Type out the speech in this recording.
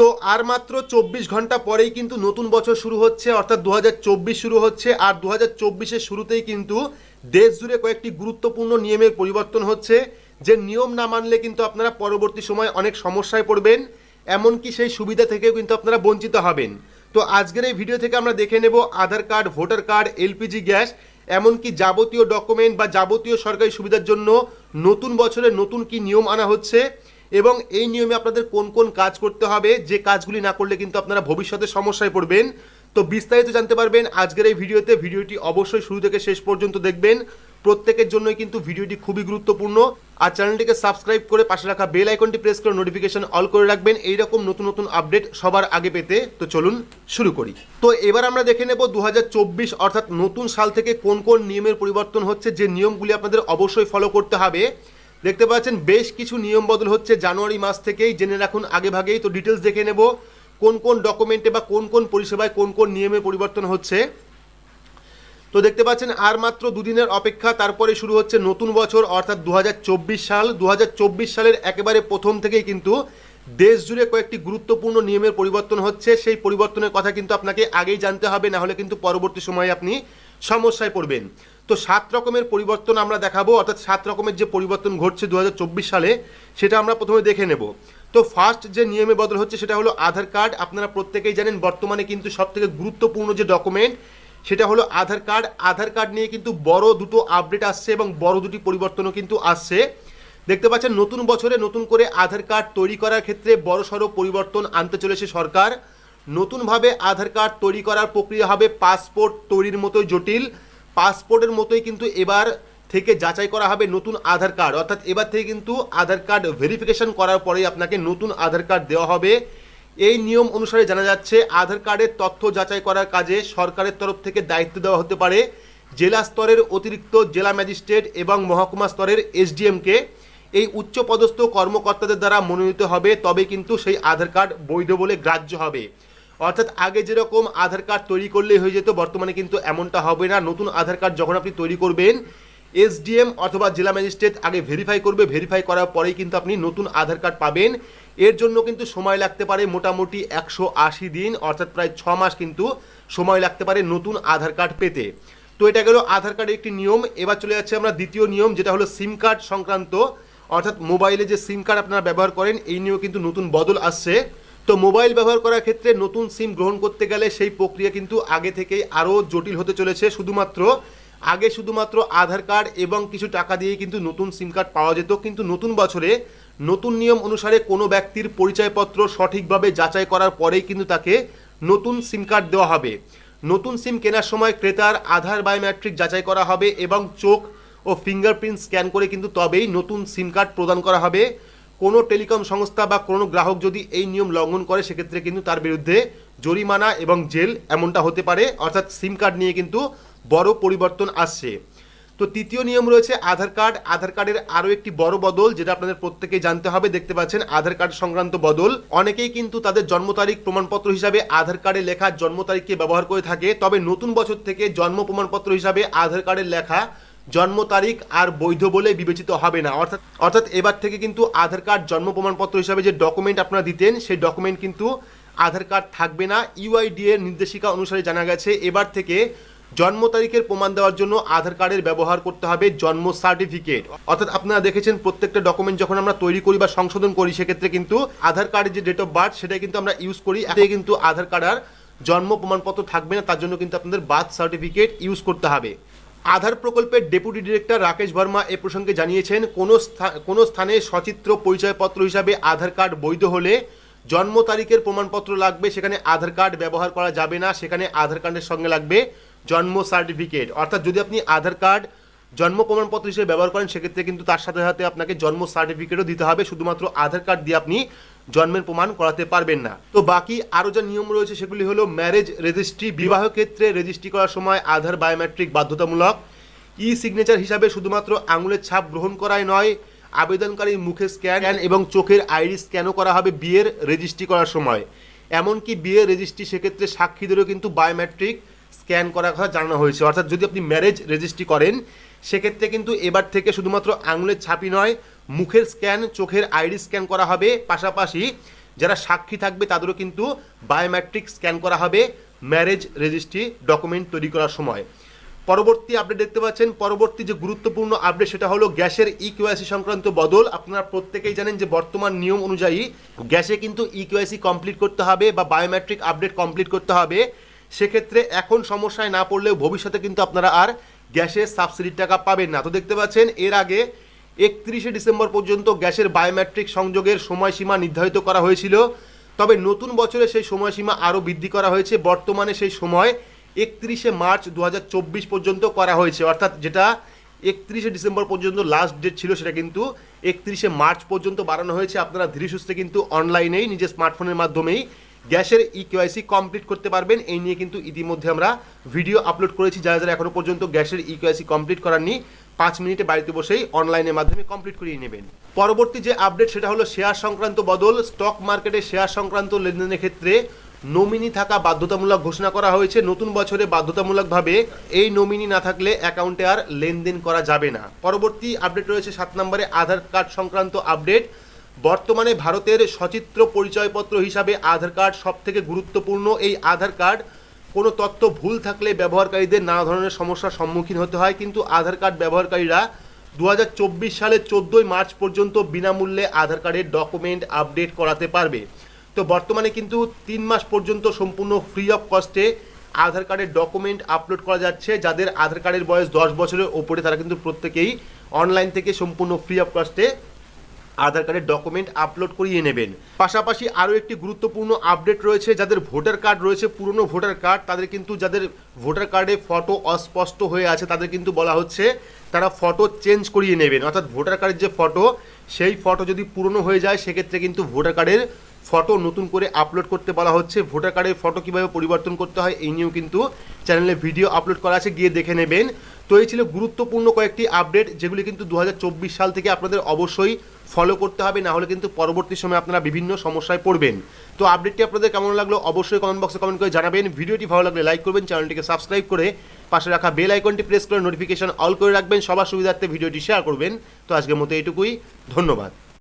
তো আর মাত্র চব্বিশ ঘণ্টা পরেই কিন্তু নতুন বছর শুরু হচ্ছে, অর্থাৎ দু হাজার চব্বিশ শুরু হচ্ছে, আর দু হাজার শুরুতেই কিন্তু দেশ জুড়ে কয়েকটি গুরুত্বপূর্ণ নিয়মের পরিবর্তন হচ্ছে, যে নিয়ম না মানলে কিন্তু আপনারা পরবর্তী সময় অনেক সমস্যায় পড়বেন, এমনকি সেই সুবিধা থেকেও কিন্তু আপনারা বঞ্চিত হবেন। তো আজকের এই ভিডিও থেকে আমরা দেখে নেব Aadhaar card, voter card, LPG gas, এমনকি যাবতীয় ডকুমেন্ট বা যাবতীয় সরকারি সুবিধার জন্য নতুন বছরে নতুন কি নিয়ম আনা হচ্ছে। এবং এই নিয়মে আপনাদের কোন কোন কাজ করতে হবে, যে কাজগুলি না করলে কিন্তু আপনারা ভবিষ্যতে সমস্যায় পড়বেন। তো বিস্তারিত জানতে পারবেন আজকের এই ভিডিওতে। ভিডিওটি অবশ্যই শুরু থেকে শেষ পর্যন্ত দেখবেন। প্রত্যেকের জন্যই কিন্তু ভিডিওটি খুবই গুরুত্বপূর্ণ। আর চ্যানেলটিকে সাবস্ক্রাইব করে পাশে রাখা বেল আইকনটি প্রেস করে নোটিফিকেশন অল করে রাখবেন। এইরকম নতুন নতুন আপডেট সবার আগে পেতে। তো চলুন শুরু করি। তো এবার আমরা দেখে নেব দু হাজার চব্বিশ, অর্থাৎ নতুন সাল থেকে কোন কোন নিয়মের পরিবর্তন হচ্ছে, যে নিয়মগুলি আপনাদের অবশ্যই ফলো করতে হবে। দেখতে পাচ্ছেন, বেশ কিছু নিয়ম বদল হচ্ছে জানুয়ারি মাস থেকেই। জেনে রাখুন, আগে ভাগেই তো ডিটেলস দেখে নেব। কোন কোন ডকুমেন্টে বা কোন কোন পরিষেবায় কোন কোন নিয়মে পরিবর্তন হচ্ছে। তো দেখতে পাচ্ছেন, আর মাত্র দুদিনের অপেক্ষা, তারপরে শুরু হচ্ছে নতুন বছর, অর্থাৎ দু হাজার চব্বিশ সাল। দু হাজার চব্বিশ সালের একেবারে প্রথম থেকেই কিন্তু দেশ জুড়ে কয়েকটি গুরুত্বপূর্ণ নিয়মের পরিবর্তন হচ্ছে। সেই পরিবর্তনের কথা কিন্তু আপনাকে আগেই জানতে হবে, না হলে কিন্তু পরবর্তী সময়ে আপনি সমস্যায় পড়বেন। তো সাত রকমের পরিবর্তন আমরা দেখাবো, অর্থাৎ সাত রকমের যে পরিবর্তন ঘটছে দু হাজার চব্বিশ সালে, সেটা আমরা প্রথমে দেখে নেব। তো ফার্স্ট যে নিয়মে বদল হচ্ছে সেটা হলো আধার কার্ড। আপনারা প্রত্যেকেই জানেন, বর্তমানে কিন্তু সবথেকে গুরুত্বপূর্ণ যে ডকুমেন্ট, সেটা হলো আধার কার্ড। আধার কার্ড নিয়ে কিন্তু বড় দুটো আপডেট আসছে এবং বড় দুটি পরিবর্তনও কিন্তু আসছে। দেখতে পাচ্ছেন, নতুন বছরে নতুন করে আধার কার্ড তৈরি করার ক্ষেত্রে বড়সড় পরিবর্তন আনতে চলেছে সরকার। নতুনভাবে আধার কার্ড তৈরি করার প্রক্রিয়া হবে পাসপোর্ট তৈরির মতোই জটিল। পাসপোর্টের মতোই কিন্তু এবার থেকে যাচাই করা হবে নতুন আধার কার্ড। অর্থাৎ এবার থেকে কিন্তু আধার কার্ড ভেরিফিকেশন করার পরেই আপনাকে নতুন আধার কার্ড দেওয়া হবে। এই নিয়ম অনুসারে জানা যাচ্ছে, আধার কার্ডের তথ্য যাচাই করার কাজে সরকারের তরফ থেকে দায়িত্ব দেওয়া হতে পারে। জেলা স্তরের অতিরিক্ত জেলা ম্যাজিস্ট্রেট এবং মহকুমা স্তরের এসডিএমকে এই উচ্চ পদস্থ কর্মকর্তাদের দ্বারা মনোনীত হবে তবে কিন্তু সেই আধার কার্ড বৈধ বলে গ্রাহ্য হবে। অর্থাৎ আগে যেরকম আধার কার্ড তৈরি করলেই হয়ে যেত, বর্তমানে কিন্তু এমনটা হবে না। নতুন আধার কার্ড যখন আপনি তৈরি করবেন, এসডিএম অথবা জেলা ম্যাজিস্ট্রেট আগে ভেরিফাই করবে ভেরিফাই করার পরেই কিন্তু আপনি নতুন আধার কার্ড পাবেন। এর জন্য কিন্তু সময় লাগতে পারে মোটামুটি একশো আশি দিন, অর্থাৎ প্রায় ছ মাস কিন্তু সময় লাগতে পারে নতুন আধার কার্ড পেতে। তো এটা গেল আধার কার্ডের একটি নিয়ম। এবার চলে যাচ্ছে আমরা দ্বিতীয় নিয়ম, যেটা হলো সিম কার্ড সংক্রান্ত। অর্থাৎ মোবাইলে যে সিম কার্ড আপনারা ব্যবহার করেন, এই নিয়েও কিন্তু নতুন বদল আসছে। তো মোবাইল ব্যবহার করার ক্ষেত্রে নতুন সিম গ্রহণ করতে গেলে সেই প্রক্রিয়া কিন্তু আগে থেকেই আরও জটিল হতে চলেছে। শুধুমাত্র, আগে শুধুমাত্র আধার কার্ড এবং কিছু টাকা দিয়ে কিন্তু নতুন সিম কার্ড পাওয়া যেত। কিন্তু নতুন বছরে নতুন নিয়ম অনুসারে কোনো ব্যক্তির পরিচয়পত্র সঠিকভাবে যাচাই করার পরেই কিন্তু তাকে নতুন সিম কার্ড দেওয়া হবে। নতুন সিম কেনার সময় ক্রেতার আধার বায়োমেট্রিক যাচাই করা হবে এবং চোখ ও ফিঙ্গারপ্রিন্ট স্ক্যান করে কিন্তু তবেই নতুন সিম কার্ড প্রদান করা হবে। কোনো টেলিকম সংস্থা বা কোনো গ্রাহক যদি এই নিয়ম লঙ্ঘন করে, সেক্ষেত্রে কিন্তু তার বিরুদ্ধে জরিমানা এবং জেল এমনটা হতে পারে। অর্থাৎ সিম কার্ড নিয়ে কিন্তু বড় পরিবর্তন আসছে। তো তৃতীয় নিয়ম রয়েছে আধার কার্ড। আধার কার্ডের আরও একটি বড় বদল, যেটা আপনাদের প্রত্যেকেই জানতে হবে, দেখতে পাচ্ছেন আধার কার্ড সংক্রান্ত বদল। অনেকেই কিন্তু তাদের জন্ম তারিখ প্রমাণপত্র হিসাবে আধার কার্ডে লেখা জন্ম তারিখকে ব্যবহার করে থাকে। তবে নতুন বছর থেকে জন্ম প্রমাণপত্র হিসাবে আধার কার্ডের লেখা জন্ম তারিখ আর বৈধ বলে বিবেচিত হবে না। অর্থাৎ অর্থাৎ এবার থেকে কিন্তু আধার কার্ড জন্ম প্রমাণপত্র হিসাবে যে ডকুমেন্ট আপনারা দিতেন, সেই ডকুমেন্ট কিন্তু আধার কার্ড থাকবে না। ইউআইডি এর নির্দেশিকা অনুসারে জানা গেছে, এবার থেকে জন্ম তারিখের প্রমাণ দেওয়ার জন্য আধার কার্ডের ব্যবহার করতে হবে জন্ম সার্টিফিকেট অর্থাৎ আপনারা দেখেছেন, প্রত্যেকটা ডকুমেন্ট যখন আমরা তৈরি করি বা সংশোধন করি, সেক্ষেত্রে কিন্তু আধার কার্ডের যে ডেট অফ বার্থ সেটাই কিন্তু আমরা ইউজ করি। এতে কিন্তু আধার কার্ড আর জন্ম প্রমাণপত্র থাকবে না, তার জন্য কিন্তু আপনাদের বার্থ সার্টিফিকেট ইউজ করতে হবে। আধার প্রকল্পের ডেপুটি ডিরেক্টর রাকেশ ভার্মা এ প্রসঙ্গে জানিয়েছেন, কোনো কোনো স্থানে সচিত্র পরিচয়পত্র হিসাবে আধার কার্ড বৈধ হলে জন্ম তারিখের প্রমাণপত্র লাগবে, সেখানে আধার কার্ড ব্যবহার করা যাবে না, সেখানে আধার কার্ডের সঙ্গে লাগবে জন্ম সার্টিফিকেট। অর্থাৎ যদি আপনি আধার কার্ড জন্ম প্রমাণপত্র হিসেবে ব্যবহার করেন, সেক্ষেত্রে কিন্তু তার সাথে সাথে আপনাকে জন্ম সার্টিফিকেটও দিতে হবে। শুধুমাত্র আধার কার্ড দিয়ে আপনি জন্মের প্রমাণ করাতে পারবেন না। তো বাকি আরও যা নিয়ম রয়েছে সেগুলি হলো ম্যারেজ রেজিস্ট্রি বিবাহ ক্ষেত্রে রেজিস্ট্রি করার সময় আধার বায়োমেট্রিক বাধ্যতামূলক ই সিগনেচার হিসাবে শুধুমাত্র আঙুলের ছাপ গ্রহণ করাই নয়, আবেদনকারীর মুখে স্ক্যান এবং চোখের আইরি স্ক্যানও করা হবে বিয়ের রেজিস্ট্রি করার সময়। এমনকি বিয়ের রেজিস্ট্রি সেক্ষেত্রে সাক্ষীদেরও কিন্তু বায়োমেট্রিক স্ক্যান করার কথা জানানো হয়েছে। অর্থাৎ যদি আপনি ম্যারেজ রেজিস্ট্রি করেন, সেক্ষেত্রে কিন্তু এবার থেকে শুধুমাত্র আঙুলের ছাপই নয় মুখের স্ক্যান চোখের আইডি স্ক্যান করা হবে। পাশাপাশি যারা সাক্ষী থাকবে, তাদেরও কিন্তু বায়োমেট্রিক স্ক্যান করা হবে ম্যারেজ রেজিস্ট্রি ডকুমেন্ট তৈরি করার সময়। পরবর্তী আপডেট দেখতে পাচ্ছেন, পরবর্তী যে গুরুত্বপূর্ণ আপডেট সেটা হলো গ্যাসের ইকিউআইসি সংক্রান্ত বদল। আপনারা প্রত্যেকেই জানেন যে বর্তমান নিয়ম অনুযায়ী গ্যাসে কিন্তু ইকিউআইসি কমপ্লিট করতে হবে বা বায়োমেট্রিক আপডেট কমপ্লিট করতে হবে। সেক্ষেত্রে এখন সমস্যায় না পড়লেও ভবিষ্যতে কিন্তু আপনারা আর গ্যাসের সাবসিডির টাকা পাবেন না। তো দেখতে পাচ্ছেন, এর আগে একত্রিশে ডিসেম্বর পর্যন্ত গ্যাসের বায়োমেট্রিক সংযোগের সময়সীমা নির্ধারিত করা হয়েছিল। তবে নতুন বছরে সেই সময়সীমা আরও বৃদ্ধি করা হয়েছে। বর্তমানে সেই সময় একত্রিশে মার্চ দু হাজার চব্বিশ পর্যন্ত করা হয়েছে। অর্থাৎ যেটা একত্রিশে ডিসেম্বর পর্যন্ত লাস্ট ডেট ছিল, সেটা কিন্তু একত্রিশে মার্চ পর্যন্ত বাড়ানো হয়েছে। আপনারা ধীরে সুস্থে কিন্তু অনলাইনেই নিজের স্মার্টফোনের মাধ্যমেই গ্যাসের ই কেওয়াইসি কমপ্লিট করতে পারবেন। এই নিয়ে কিন্তু ইতিমধ্যে আমরা ভিডিও আপলোড করেছি। যারা যারা এখনও পর্যন্ত গ্যাসের ই কেওয়াইসি কমপ্লিট করাননি পাঁচ মিনিটে বাড়িতে বসেই অনলাইনের মাধ্যমে কমপ্লিট করিয়ে নেবেন। পরবর্তী যে আপডেট সেটা হলো শেয়ার সংক্রান্ত বদল। স্টক মার্কেটে শেয়ার সংক্রান্ত লেনদেনের ক্ষেত্রে নমিনি থাকা বাধ্যতামূলক ঘোষণা করা হয়েছে। নতুন বছরে বাধ্যতামূলকভাবে এই নমিনি না থাকলে অ্যাকাউন্টে আর লেনদেন করা যাবে না। পরবর্তী আপডেট রয়েছে সাত নম্বরে আধার কার্ড সংক্রান্ত আপডেট বর্তমানে ভারতের সচিত্র পরিচয়পত্র হিসাবে আধার কার্ড সব থেকে গুরুত্বপূর্ণ। এই আধার কার্ড কোনো তথ্য ভুল থাকলে ব্যবহারকারীদের নানা ধরনের সমস্যার সম্মুখীন হতে হয়, কিন্তু আধার কার্ড ব্যবহারকারীরা দু হাজার চব্বিশ সালের চোদ্দোই মার্চ পর্যন্ত বিনামূল্যে আধার কার্ডের ডকুমেন্ট আপডেট করাতে পারবে। তো বর্তমানে কিন্তু তিন মাস পর্যন্ত সম্পূর্ণ ফ্রি অফ কস্টে আধার কার্ডের ডকুমেন্ট আপলোড করা যাচ্ছে, যাদের আধার কার্ডের বয়স দশ বছরের ওপরে তারা কিন্তু প্রত্যেকেই অনলাইন থেকে সম্পূর্ণ ফ্রি অফ কস্টে আধার কার্ডের ডকুমেন্ট আপলোড করিয়ে নেবেন। পাশাপাশি আরও একটি গুরুত্বপূর্ণ আপডেট রয়েছে, যাদের ভোটার কার্ড রয়েছে, পুরনো ভোটার কার্ড তাদের কিন্তু যাদের ভোটার কার্ডে ফটো অস্পষ্ট হয়ে আছে, তাদের কিন্তু বলা হচ্ছে তারা ফটো চেঞ্জ করিয়ে নেবেন। অর্থাৎ ভোটার কার্ডের যে ফটো সেই ফটো যদি পুরনো হয়ে যায়, সেক্ষেত্রে কিন্তু ভোটার কার্ডের ফটো নতুন করে আপলোড করতে বলা হচ্ছে। ভোটার কার্ডের ফটো কীভাবে পরিবর্তন করতে হয়, এই নিয়েও কিন্তু চ্যানেলে ভিডিও আপলোড করা আছে, গিয়ে দেখে নেবেন। তো এই ছিল গুরুত্বপূর্ণ কয়েকটি আপডেট যেগুলি কিন্তু দু হাজার চব্বিশ সাল থেকে আপনাদের অবশ্যই ফলো করতে হবে না হলে কিন্তু পরবর্তী সময় আপনারা বিভিন্ন সমস্যায় পড়বেন। তো আপডেটটি আপনাদের কেমন লাগল অবশ্যই কমেন্ট বক্সে কমেন্ট করে জানাবেন। ভিডিওটি ভালো লাগলে লাইক করবেন চ্যানেলটিকে সাবস্ক্রাইব করে পাশে রাখা বেল আইকনটি প্রেস করে নোটিফিকেশন অল করে রাখবেন। সবার সুবিধার্থে ভিডিওটি শেয়ার করবেন। তো আজকের মতো এটুকুই ধন্যবাদ।